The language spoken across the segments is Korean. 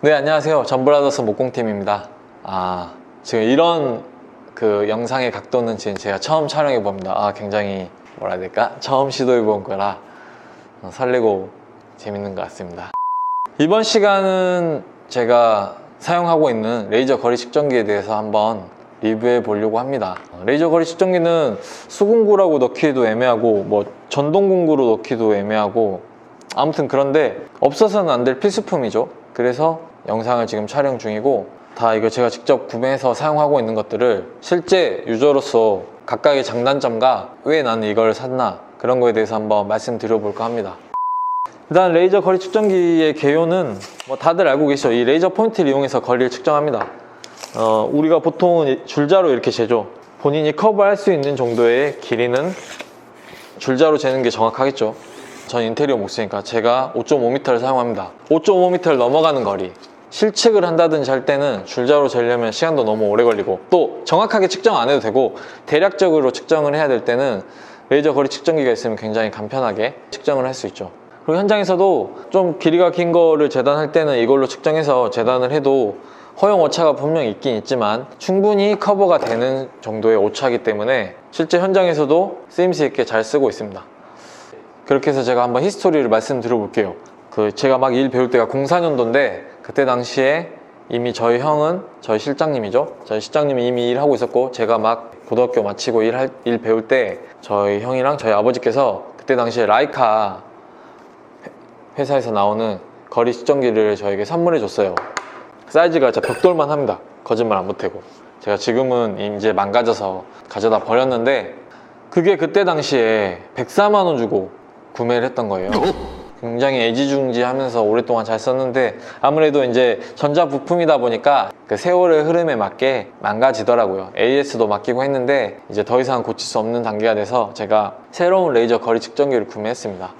네 안녕하세요. 전브라더스 목공팀입니다. 아 지금 이런 그 영상의 각도는 지금 제가 처음 촬영해 봅니다. 아 굉장히 뭐라 해야 될까? 처음 시도해 본 거라 어, 설레고 재밌는 것 같습니다. 이번 시간은 제가 사용하고 있는 레이저 거리 측정기에 대해서 한번 리뷰해 보려고 합니다. 어, 레이저 거리 측정기는 수공구라고 넣기도 애매하고 뭐 전동공구로 넣기도 애매하고 아무튼 그런데 없어서는 안 될 필수품이죠. 그래서 영상을 지금 촬영 중이고 다 이거 제가 직접 구매해서 사용하고 있는 것들을 실제 유저로서 각각의 장단점과 왜 나는 이걸 샀나 그런 거에 대해서 한번 말씀드려 볼까 합니다. 일단 레이저 거리 측정기의 개요는 뭐 다들 알고 계시죠? 이 레이저 포인트를 이용해서 거리를 측정합니다. 어, 우리가 보통은 줄자로 이렇게 재죠. 본인이 커버할 수 있는 정도의 길이는 줄자로 재는 게 정확하겠죠. 전 인테리어 못 쓰니까 제가 5.5m를 사용합니다. 5.5m를 넘어가는 거리 실측을 한다든지 할 때는 줄자로 재려면 시간도 너무 오래 걸리고 또 정확하게 측정 안 해도 되고 대략적으로 측정을 해야 될 때는 레이저 거리 측정기가 있으면 굉장히 간편하게 측정을 할 수 있죠 그리고 현장에서도 좀 길이가 긴 거를 재단할 때는 이걸로 측정해서 재단을 해도 허용 오차가 분명히 있긴 있지만 충분히 커버가 되는 정도의 오차이기 때문에 실제 현장에서도 쓰임새 있게 잘 쓰고 있습니다 그렇게 해서 제가 한번 히스토리를 말씀드려 볼게요. 그 제가 막 일 배울 때가 04년도인데 그때 당시에 이미 저희 형은 저희 실장님이죠. 저희 실장님이 이미 일하고 있었고 제가 막 고등학교 마치고 일, 일 배울 때 저희 형이랑 저희 아버지께서 그때 당시에 라이카 회- 회사에서 나오는 거리 측정기를 저에게 선물해 줬어요. 사이즈가 진짜 벽돌만 합니다. 거짓말 안 못하고. 제가 지금은 이제 망가져서 가져다 버렸는데 그게 그때 당시에 104만 원 주고 구매를 했던 거예요. 굉장히 애지중지하면서 오랫동안 잘 썼는데 아무래도 이제 전자 부품이다 보니까 그 세월의 흐름에 맞게 망가지더라고요. AS도 맡기고 했는데 이제 더 이상 고칠 수 없는 단계가 돼서 제가 새로운 레이저 거리 측정기를 구매했습니다.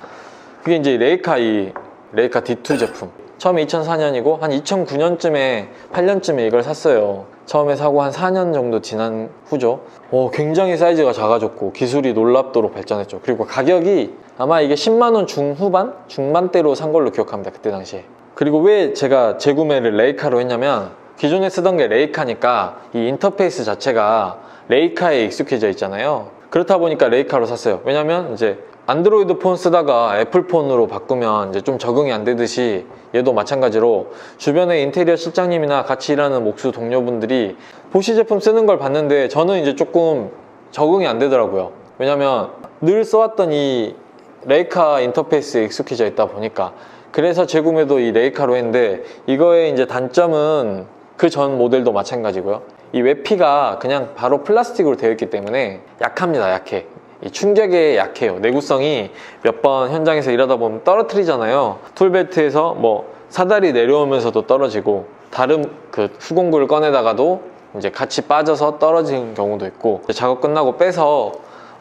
그게 이제 레이카 이 레이카 D2 제품. 처음에 2004년이고 한 2009년쯤에 8년쯤에 이걸 샀어요. 처음에 사고 한 4년 정도 지난 후죠. 오, 굉장히 사이즈가 작아졌고 기술이 놀랍도록 발전했죠. 그리고 가격이 아마 이게 10만 원 중후반, 중반대로 산 걸로 기억합니다. 그때 당시에. 그리고 왜 제가 재구매를 레이카로 했냐면 기존에 쓰던 게 레이카니까 이 인터페이스 자체가 레이카에 익숙해져 있잖아요. 그렇다 보니까 레이카로 샀어요. 왜냐면 이제 안드로이드 폰 쓰다가 애플 폰으로 바꾸면 이제 좀 적응이 안 되듯이 얘도 마찬가지로 주변에 인테리어 실장님이나 같이 일하는 목수 동료분들이 보시 제품 쓰는 걸 봤는데 저는 이제 조금 적응이 안 되더라고요. 왜냐면 늘 써왔던 이 레이카 인터페이스에 익숙해져 있다 보니까 그래서 재구매도 이 레이카로 했는데 이거의 이제 단점은 그 전 모델도 마찬가지고요. 이 외피가 그냥 바로 플라스틱으로 되어 있기 때문에 약합니다. 약해. 이 충격에 약해요. 내구성이 몇 번 현장에서 일하다 보면 떨어뜨리잖아요. 툴벨트에서 뭐 사다리 내려오면서도 떨어지고 다른 그 후공구를 꺼내다가도 이제 같이 빠져서 떨어지는 경우도 있고 작업 끝나고 빼서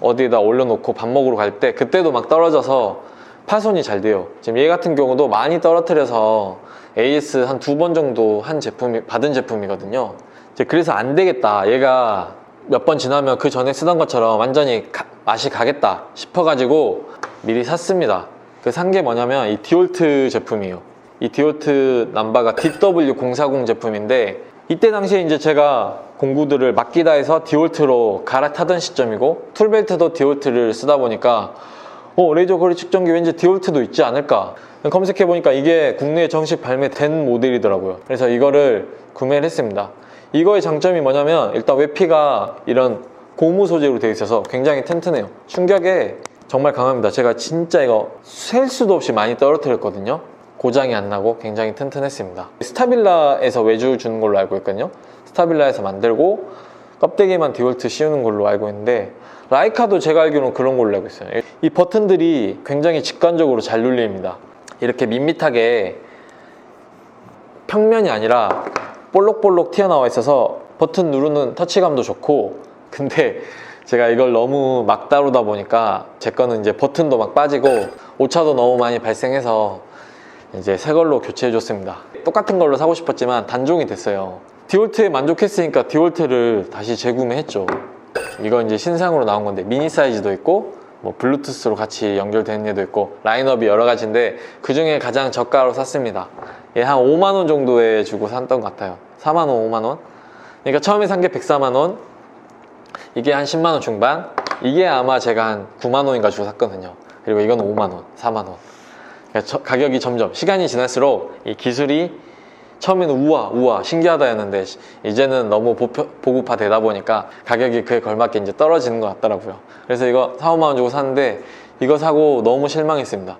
어디에다 올려놓고 밥 먹으러 갈 때 그때도 막 떨어져서 파손이 잘 돼요. 지금 얘 같은 경우도 많이 떨어뜨려서 AS 한 두 번 정도 한 제품이 받은 제품이거든요. 이제 그래서 안 되겠다. 얘가 몇 번 지나면 그 전에 쓰던 것처럼 완전히 가- 맛이 가겠다 싶어가지고 미리 샀습니다. 그 산 게 뭐냐면 이 디올트 제품이에요. 이 디올트 남바가 DW040 제품인데 이때 당시에 이제 제가 공구들을 맡기다 해서 디올트로 갈아타던 시점이고 툴벨트도 디올트를 쓰다 보니까 어, 레이저 거리 측정기 왠지 디올트도 있지 않을까 검색해 보니까 이게 국내에 정식 발매된 모델이더라고요 그래서 이거를 구매를 했습니다 이거의 장점이 뭐냐면 일단 외피가 이런 고무 소재로 되어 있어서 굉장히 튼튼해요. 충격에 정말 강합니다. 제가 진짜 이거 셀 수도 없이 많이 떨어뜨렸거든요. 고장이 안 나고 굉장히 튼튼했습니다. 스타빌라에서 외주 주는 걸로 알고 있거든요. 스타빌라에서 만들고 껍데기만 디올트 씌우는 걸로 알고 있는데 라이카도 제가 알기로는 그런 걸로 알고 있어요. 이 버튼들이 굉장히 직관적으로 잘 눌립니다. 이렇게 밋밋하게 평면이 아니라 볼록볼록 튀어나와 있어서 버튼 누르는 터치감도 좋고. 근데 제가 이걸 너무 막 다루다 보니까 제 거는 이제 버튼도 막 빠지고 오차도 너무 많이 발생해서 이제 새 걸로 교체해 줬습니다. 똑같은 걸로 사고 싶었지만 단종이 됐어요. 디올트에 만족했으니까 디올트를 다시 재구매했죠. 이건 이제 신상으로 나온 건데 미니 사이즈도 있고 뭐 블루투스로 같이 연결되는 애도 있고 라인업이 여러 가지인데 그 중에 가장 저가로 샀습니다. 얘 한 5만 원 정도에 주고 샀던 것 같아요 4만 원 5만 원. 그러니까 처음에 산 게 104만 원. 이게 한 10만 원 중반. 이게 아마 제가 한 9만 원인가 주고 샀거든요. 그리고 이건 5만 원 4만 원. 그러니까 저- 가격이 점점 시간이 지날수록 이 기술이 처음에는 우와 우와 신기하다였는데 시- 이제는 너무 보표- 보급화 되다 보니까 가격이 그에 걸맞게 이제 떨어지는 것 같더라고요. 그래서 이거 4, 5만 원 주고 샀는데 이거 사고 너무 실망했습니다.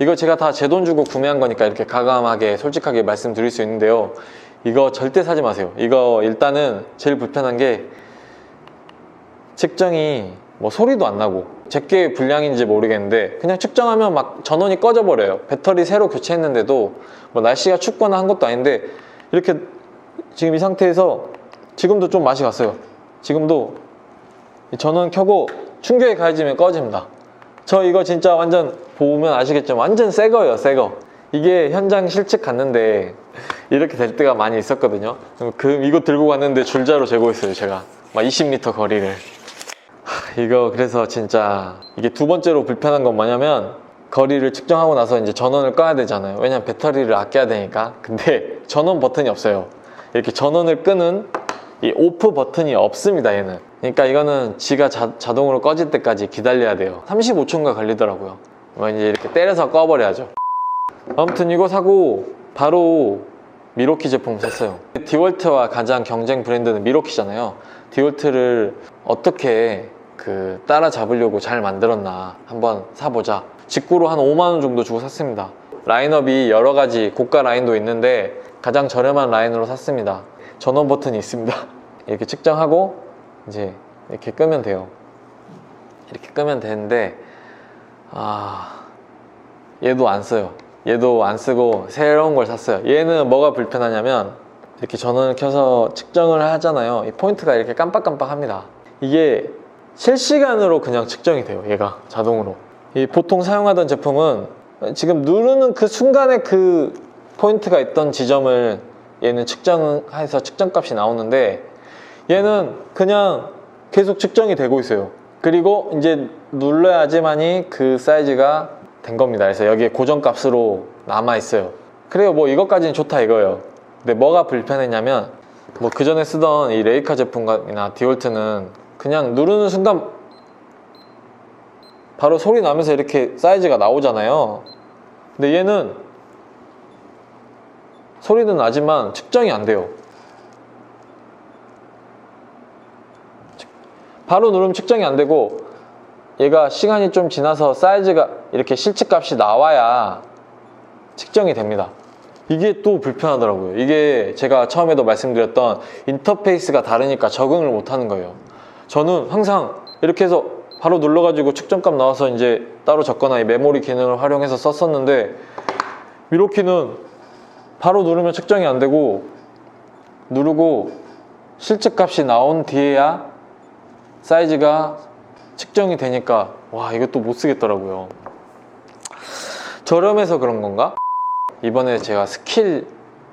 이거 제가 다 제 돈 주고 구매한 거니까 이렇게 가감하게 솔직하게 말씀드릴 수 있는데요 이거 절대 사지 마세요. 이거 일단은 제일 불편한 게 측정이 뭐 소리도 안 나고 제게 불량인지 모르겠는데 그냥 측정하면 막 전원이 꺼져 버려요. 배터리 새로 교체했는데도 뭐 날씨가 춥거나 한 것도 아닌데 이렇게 지금 이 상태에서 지금도 좀 맛이 갔어요. 지금도 이 전원 켜고 충격이 가해지면 꺼집니다. 저 이거 진짜 완전 보면 아시겠지만 완전 새 거예요 새 거 이게 현장 실측 갔는데 이렇게 될 때가 많이 있었거든요. 그 이거 들고 갔는데 줄자로 재고 있어요 제가. 막 20m 거리를. 하, 이거 그래서 진짜 이게 두 번째로 불편한 건 뭐냐면 거리를 측정하고 나서 이제 전원을 꺼야 되잖아요. 왜냐면 배터리를 아껴야 되니까. 근데 전원 버튼이 없어요. 이렇게 전원을 끄는 이 오프 버튼이 없습니다 얘는. 그러니까 이거는 지가 자, 자동으로 꺼질 때까지 기다려야 돼요. 35초인가 걸리더라고요. 뭐 이제 이렇게 때려서 꺼버려야죠 아무튼 이거 사고 바로 미로키 제품 샀어요. 디월트와 가장 경쟁 브랜드는 미로키잖아요. 디월트를 어떻게 그 따라잡으려고 잘 만들었나 한번 사보자. 직구로 한 5만원 정도 주고 샀습니다. 라인업이 여러 가지 고가 라인도 있는데 가장 저렴한 라인으로 샀습니다. 전원 버튼이 있습니다. 이렇게 측정하고 이제 이렇게 끄면 돼요. 이렇게 끄면 되는데 아 얘도 안 써요 얘도 안 쓰고 새로운 걸 샀어요. 얘는 뭐가 불편하냐면 이렇게 전원을 켜서 측정을 하잖아요. 이 포인트가 이렇게 깜빡깜빡 합니다. 이게 실시간으로 그냥 측정이 돼요 얘가 자동으로. 이 보통 사용하던 제품은 지금 누르는 그 순간에 그 포인트가 있던 지점을 얘는 측정해서 측정값이 나오는데 얘는 그냥 계속 측정이 되고 있어요. 그리고 이제 눌러야지만이 그 사이즈가 된 겁니다. 그래서 여기에 고정값으로 남아 있어요. 그래요 뭐 이것까지는 좋다 이거예요. 근데 뭐가 불편했냐면 뭐 그 전에 쓰던 이 레이카 제품이나 디올트는 그냥 누르는 순간 바로 소리 나면서 이렇게 사이즈가 나오잖아요. 근데 얘는 소리는 나지만 측정이 안 돼요. 바로 누르면 측정이 안 되고 얘가 시간이 좀 지나서 사이즈가 이렇게 실측값이 나와야 측정이 됩니다. 이게 또 불편하더라고요. 이게 제가 처음에도 말씀드렸던 인터페이스가 다르니까 적응을 못 하는 거예요. 저는 항상 이렇게 해서 바로 눌러가지고 측정값 나와서 이제 따로 적거나 이 메모리 기능을 활용해서 썼었는데 미로키는 바로 누르면 측정이 안 되고 누르고 실측값이 나온 뒤에야 사이즈가 측정이 되니까 와 이것도 못 쓰겠더라고요 저렴해서 그런 건가? 이번에 제가 스킬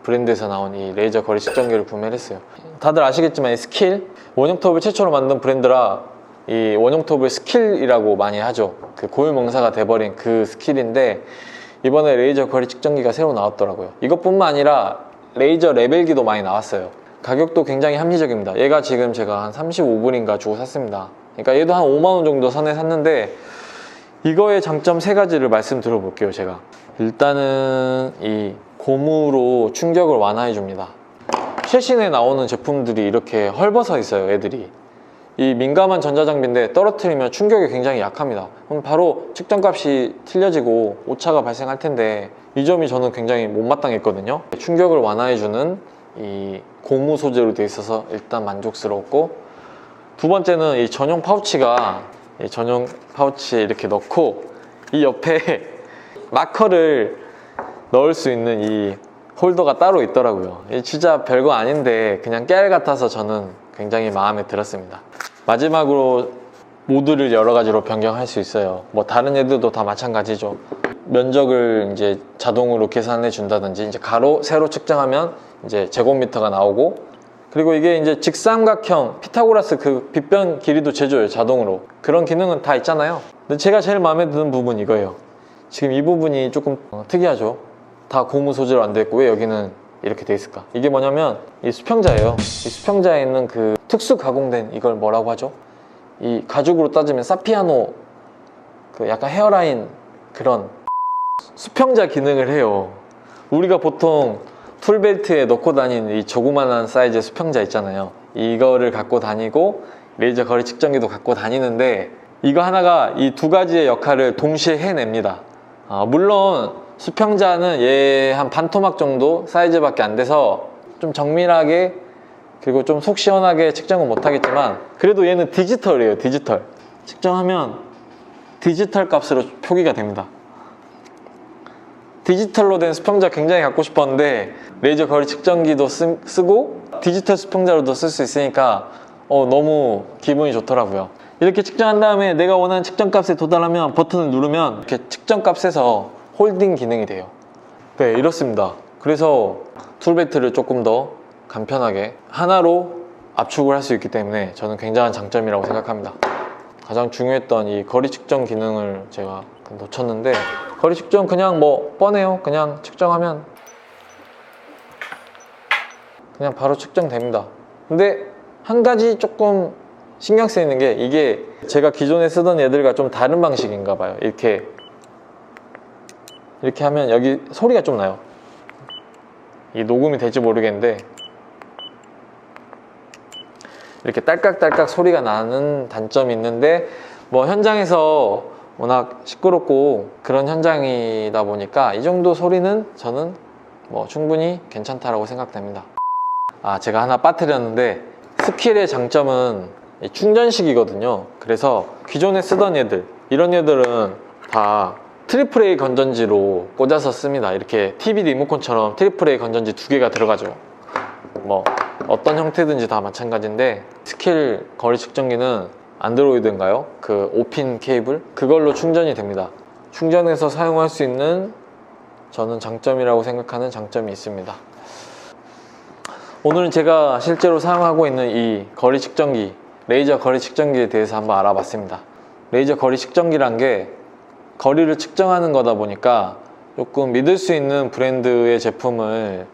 브랜드에서 나온 이 레이저 거리 측정기를 구매를 했어요. 다들 아시겠지만 이 스킬 원형 톱을 최초로 만든 브랜드라 이 원형 톱을 스킬이라고 많이 하죠. 그 고유명사가 돼버린 그 스킬인데 이번에 레이저 거리 측정기가 새로 나왔더라고요. 이것뿐만 아니라 레이저 레벨기도 많이 나왔어요. 가격도 굉장히 합리적입니다. 얘가 지금 제가 한 35불인가 주고 샀습니다. 그러니까 얘도 한 5만원 정도 선에 샀는데 이거의 장점 세 가지를 말씀드려 볼게요 제가. 일단은 이 고무로 충격을 완화해 줍니다. 최신에 나오는 제품들이 이렇게 헐벗어 있어요 애들이. 이 민감한 전자장비인데 떨어뜨리면 충격이 굉장히 약합니다. 그럼 바로 측정값이 틀려지고 오차가 발생할 텐데 이 점이 저는 굉장히 못마땅했거든요. 충격을 완화해주는 이 고무 소재로 되어 있어서 일단 만족스러웠고 두 번째는 이 전용 파우치가 이 전용 파우치에 이렇게 넣고 이 옆에 마커를 넣을 수 있는 이 홀더가 따로 있더라고요. 이 진짜 별거 아닌데 그냥 깨알 같아서 저는 굉장히 마음에 들었습니다. 마지막으로 모드를 여러 가지로 변경할 수 있어요. 뭐 다른 애들도 다 마찬가지죠. 면적을 이제 자동으로 계산해 준다든지 이제 가로 세로 측정하면 이제 제곱미터가 나오고 그리고 이게 이제 직삼각형 피타고라스 그 빗변 길이도 재줘요 자동으로 그런 기능은 다 있잖아요 근데 제가 제일 마음에 드는 부분 이거예요 지금 이 부분이 조금 어, 특이하죠 다 고무 소재로 안돼 있고 왜 여기는 이렇게 돼 있을까? 이게 뭐냐면 이 수평자예요. 이 수평자에 있는 그 특수 가공된 이걸 뭐라고 하죠? 이 가죽으로 따지면 사피아노 그 약간 헤어라인 그런 수평자 기능을 해요. 우리가 보통 툴벨트에 넣고 다니는 이 조그만한 사이즈의 수평자 있잖아요. 이거를 갖고 다니고 레이저 거리 측정기도 갖고 다니는데 이거 하나가 이 두 가지의 역할을 동시에 해냅니다. 아, 물론 수평자는 얘 한 반토막 정도 사이즈밖에 안 돼서 좀 정밀하게 그리고 좀 속 시원하게 측정은 못하겠지만 그래도 얘는 디지털이에요 디지털 측정하면 디지털 값으로 표기가 됩니다 디지털로 된 수평자 굉장히 갖고 싶었는데 레이저 거리 측정기도 쓰, 쓰고 디지털 수평자로도 쓸 수 있으니까 어, 너무 기분이 좋더라고요. 이렇게 측정한 다음에 내가 원하는 측정값에 도달하면 버튼을 누르면 이렇게 측정값에서 홀딩 기능이 돼요. 네 이렇습니다. 그래서 툴벨트를 조금 더 간편하게 하나로 압축을 할 수 있기 때문에 저는 굉장한 장점이라고 생각합니다. 가장 중요했던 이 거리 측정 기능을 제가 놓쳤는데 거리 측정 그냥 뭐 뻔해요. 그냥 측정하면 그냥 바로 측정됩니다. 근데 한 가지 조금 신경 쓰이는 게 이게 제가 기존에 쓰던 얘들과 좀 다른 방식인가 봐요. 이렇게 이렇게 하면 여기 소리가 좀 나요. 이 녹음이 될지 모르겠는데 이렇게 딸깍딸깍 소리가 나는 단점이 있는데 뭐 현장에서 워낙 시끄럽고 그런 현장이다 보니까 이 정도 소리는 저는 뭐 충분히 괜찮다라고 생각됩니다. 아 제가 하나 빠뜨렸는데 스킬의 장점은 이 충전식이거든요. 그래서 기존에 쓰던 얘들 이런 얘들은 다 트리플 A 건전지로 꽂아서 씁니다. 이렇게 TV 리모컨처럼 트리플 A 건전지 두 개가 들어가죠. 뭐 어떤 형태든지 다 마찬가지인데 스킬 거리 측정기는 안드로이드인가요? 그 5핀 케이블? 그걸로 충전이 됩니다. 충전해서 사용할 수 있는 저는 장점이라고 생각하는 장점이 있습니다. 오늘은 제가 실제로 사용하고 있는 이 거리 측정기 레이저 거리 측정기에 대해서 한번 알아봤습니다. 레이저 거리 측정기란 게 거리를 측정하는 거다 보니까 조금 믿을 수 있는 브랜드의 제품을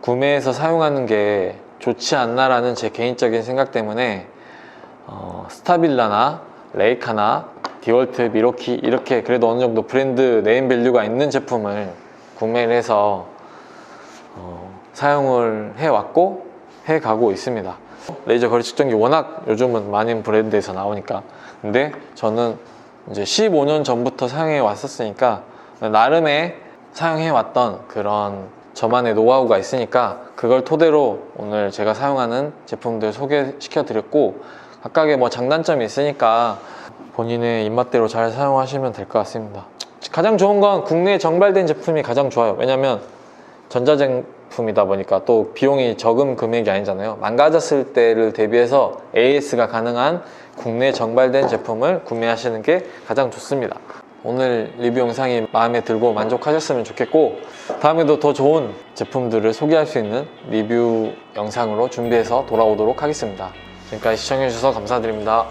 구매해서 사용하는 게 좋지 않나라는 제 개인적인 생각 때문에 어, 스타빌라나 레이카나 디월트, 미로키 이렇게 그래도 어느 정도 브랜드 네임 밸류가 있는 제품을 구매를 해서 어, 사용을 해왔고 해가고 있습니다. 레이저 거리 측정기 워낙 요즘은 많은 브랜드에서 나오니까. 근데 저는 이제 15년 전부터 사용해 왔었으니까 나름의 사용해 왔던 그런 저만의 노하우가 있으니까 그걸 토대로 오늘 제가 사용하는 제품들 소개시켜 드렸고 각각의 뭐 장단점이 있으니까 본인의 입맛대로 잘 사용하시면 될 것 같습니다. 가장 좋은 건 국내에 정발된 제품이 가장 좋아요. 왜냐면 전자제품이다 보니까 또 비용이 적은 금액이 아니잖아요. 망가졌을 때를 대비해서 AS가 가능한 국내 정발된 제품을 구매하시는 게 가장 좋습니다. 오늘 리뷰 영상이 마음에 들고 만족하셨으면 좋겠고 다음에도 더 좋은 제품들을 소개할 수 있는 리뷰 영상으로 준비해서 돌아오도록 하겠습니다 지금까지 시청해주셔서 감사드립니다